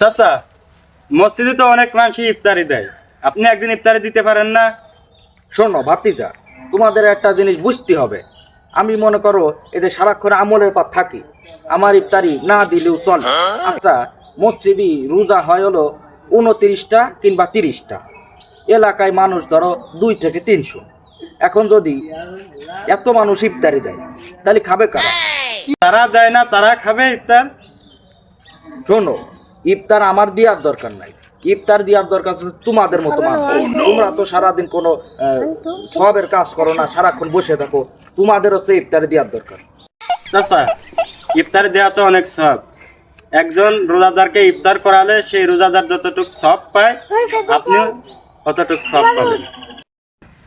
চাচা মসজিদে তো অনেক মানুষই ইফতারি দেয়। আপনি একদিন ইফতারি দিতে পারেন না? শোনো ভাতিজা তোমাদের একটা জিনিস বুঝতে হবে। আমি মনে করো এদের সারাক্ষণ আমলের পর থাকি আমার ইফতারি না দিলেও চল। আচ্ছা মসজিদই রোজা হয় হলো উনত্রিশটা কিংবা তিরিশটা। এলাকায় মানুষ ধরো দুই থেকে তিনশো। এখন যদি এত মানুষ ইফতারি দেয় তাহলে খাবে কারা? তারা দেয় না তারা খাবে ইফতার। শোনো ইফতার আমার দেওয়ার দরকার নাই। ইফতার দেওয়ার দরকার তোমাদের মতো মানুষ। তোমরা তো সারাদিন কোনো সবের কাজ করো না সারাক্ষণ বসে থাকো। তোমাদেরও তো ইফতার দেওয়ার দরকার। চাচা ইফতার দেওয়া তো অনেক সব। একজন রোজাদারকে ইফতার করালে সেই রোজাদার যতটুকু সব পায় আপনিও ততটুকু সব পাবেন।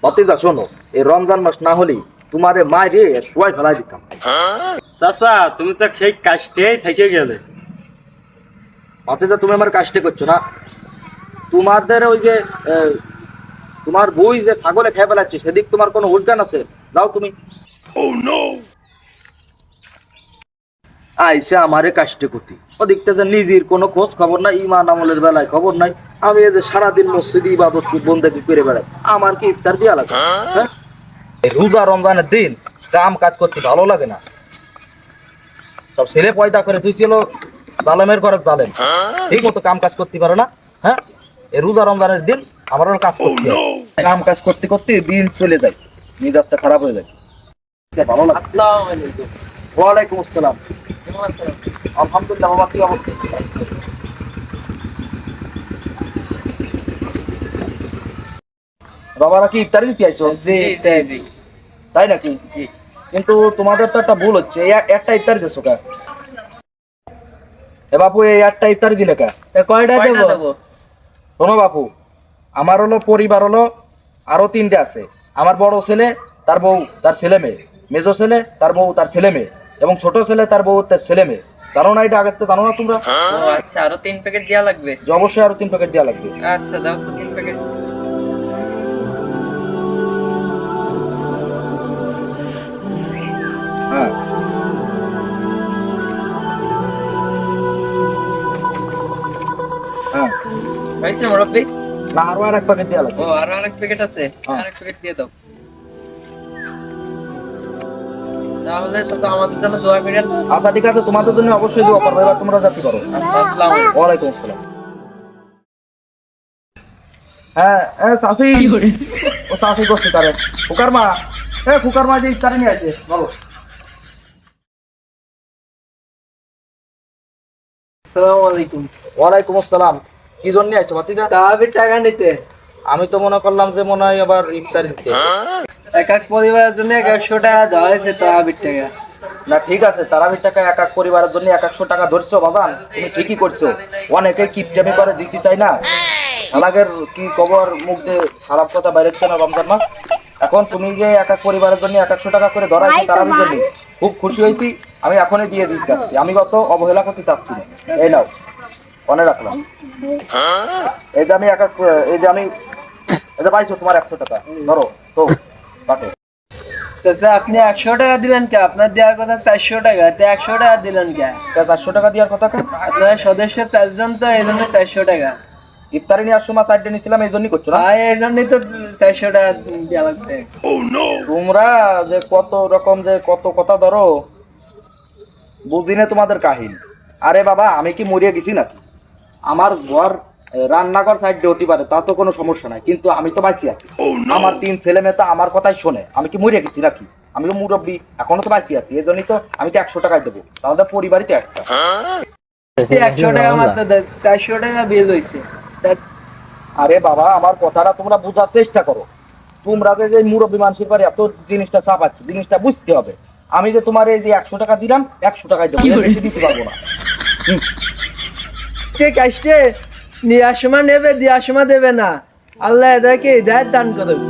ভতিজা শোনো এই রমজান মাস না হলেই তোমারে মায়ের সবাই ফেলাই দিতাম। চাচা তুমি তো সেই কাজটাই থেকে গেলে। ভতিজা তুমি আমার কাজটা করছ না। তোমাদের ওই যে তোমার বই যে ছাগলে খেয়ে ফেলাচ্ছে সেদিক তোমার কোনো উল্টান আছে? যাও তুমি। আইসে আমারে কাজটা করতে। ওদিকটা যে নিজের কোনো খোঁজ খবর নাই ইমান আমলের বেলায় খবর নাই। আমি এই যে সারাদিন মসজিদ ইবাদত বন্দেকি করে বেড়াই। আমার কি ইফতার দিয়া লাগে? হ্যাঁ? রোজা রমজানের দিন কাম কাজ করতে ভালো লাগে না। সব ছেলে পয়দা করে তুই ছিল জালেমের ঘরে জালেম। ঠিক মতো কাম কাজ করতে পারো না হ্যাঁ? এই রোজা রমজানের দিন আমার আরও কাজ করতে কাম কাজ করতে করতে দিন চলে যায় মেজাজটা খারাপ হয়ে যায়। ভালো লাগে। ওয়ালাইকুম আসসালাম। আলহামদুলিল্লাহ বাবা কি অবস্থা? বাবারা কি ইফতারি দিতে আইছো তাই নাকি? কিন্তু তোমাদের তো একটা ভুল হচ্ছে একটা ইফতারি দিছো কা এ বাপু এই আটটা ইফতারি দিলে কা? কয়টা দেবো? শোনো বাপু আমার হলো পরিবার হলো আরও তিনটে আছে। আমার বড় ছেলে তার বউ তার ছেলে মেয়ে। মেজো ছেলে তার বউ তার ছেলে মেয়ে। এবং ছোট ছেলে তার বউ তার ছেলে মেয়ে। জানো না এটা আগে থেকে জানো না তোমরা? আচ্ছা আরও তিন প্যাকেট দেওয়া লাগবে? অবশ্যই আরও তিন প্যাকেট দেওয়া লাগবে। আচ্ছা দাও তো তিন প্যাকেট হ্যাঁ হয়েছে মুরব্বী? না আরও আর এক প্যাকেট লাগবে। ও আরও আরেক প্যাকেট আছে। হ্যাঁ। আরেক প্যাকেট দিয়ে দাও। তাহলে তো আমাদের জন্য দোয়া করেন আচ্ছা ঠিক আছে তোমাদের জন্য অবশ্যই দোয়া করব এবার তোমরা যাতে করো। আসসালামু আলাইকুম। ওয়ালাইকুম আসসালাম। হ্যাঁ হ্যাঁ চাষি। ও চাষি করছে তারে। ফুকার মা হ্যাঁ ফুকার মা যে ইফতারি নিয়ে আছে বলো। আসসালামু আলাইকুম। ওয়ালাইকুম আসসালাম। কি জন্য আইছো ভাতিজা তাহলে টাকা নিতে। আমি তো মনে করলাম যে মনে হয় আবার ইফতারি দিতে। এক এক পরিবারের জন্য এক একশো টাকা দেওয়া হয়েছে তাহাবির টাকা। না ঠিক আছে তারাবির টাকা এক এক পরিবারের জন্য এক একশো টাকা ধরছো বাবান তুমি ঠিকই করছ। অনেকে কিপটামি করে দিতে চাই না। শালাকের কি খবর? মুখ দিয়ে খারাপ কথা বাইরেছে না রমজান মাস? এখন তুমি যে এক এক পরিবারের জন্য এক একশো টাকা করে ধরাইছো তারাবির জন্য। খুব খুশি হয়েছি। আমি এখনই দিয়ে দিতে চাচ্ছি। আমি কত অবহেলা করতে চাচ্ছি না। এই নাও মনে রাখলাম এই যে আমি এক এই যে আমি এই যে পাইছো তোমার একশো টাকা। ধরো তো কাটো। চাচা আপনি একশো টাকা দিলেন কে? আপনার দেওয়ার কথা চারশো টাকা। তো একশো টাকা দিলেন কে? চারশো টাকা দেওয়ার কথা আপনার সদস্য চারজন তো এই জন্য চারশো টাকা। ইফতারি নেওয়ার সময় সাইডে নিছিলাম এই জন্যই করছ না? এই জন্যই তো চারশো টাকা দেওয়া লাগবে। তোমরা যে কত রকম যে কত কথা ধরো বুঝিনে তোমাদের কাহিনী। আরে বাবা আমি কি মরিয়া গেছি নাকি? আমার ঘর রান্নাঘর সাইডে হতে পারে তা তো কোনো সমস্যা নাই কিন্তু আমি তো বাঁচি আছি। আমার তিন ছেলে মেয়ে তো আমার কথাই শোনে আমি কি মরিয়া গেছি নাকি? আমি তো মুরব্বী এখনও তো বাঁচি আছি এই জন্যই তো আমি তো একশো টাকায় দেবো? তাহলে পরিবারই তো একটা। একশো টাকা মাত্র চারশো টাকা বিল হয়েছে। আরে বাবা আমার কথাটা তোমরা বোঝার চেষ্টা করো। তোমরা যে যে মুরব্বী মানুষের পারে এত জিনিসটা চাপাচ্ছ জিনিসটা বুঝতে হবে। আমি যে তোমার এই যে একশো টাকা দিলাম একশো টাকায় দেবো। বেশি দিতে পারব না। ঠিক আসছে নিয়ে আসমা নেবে দিয়ে আসমা দেবে না। আল্লাহ এদেরকে হৃদায়ত দান করুক।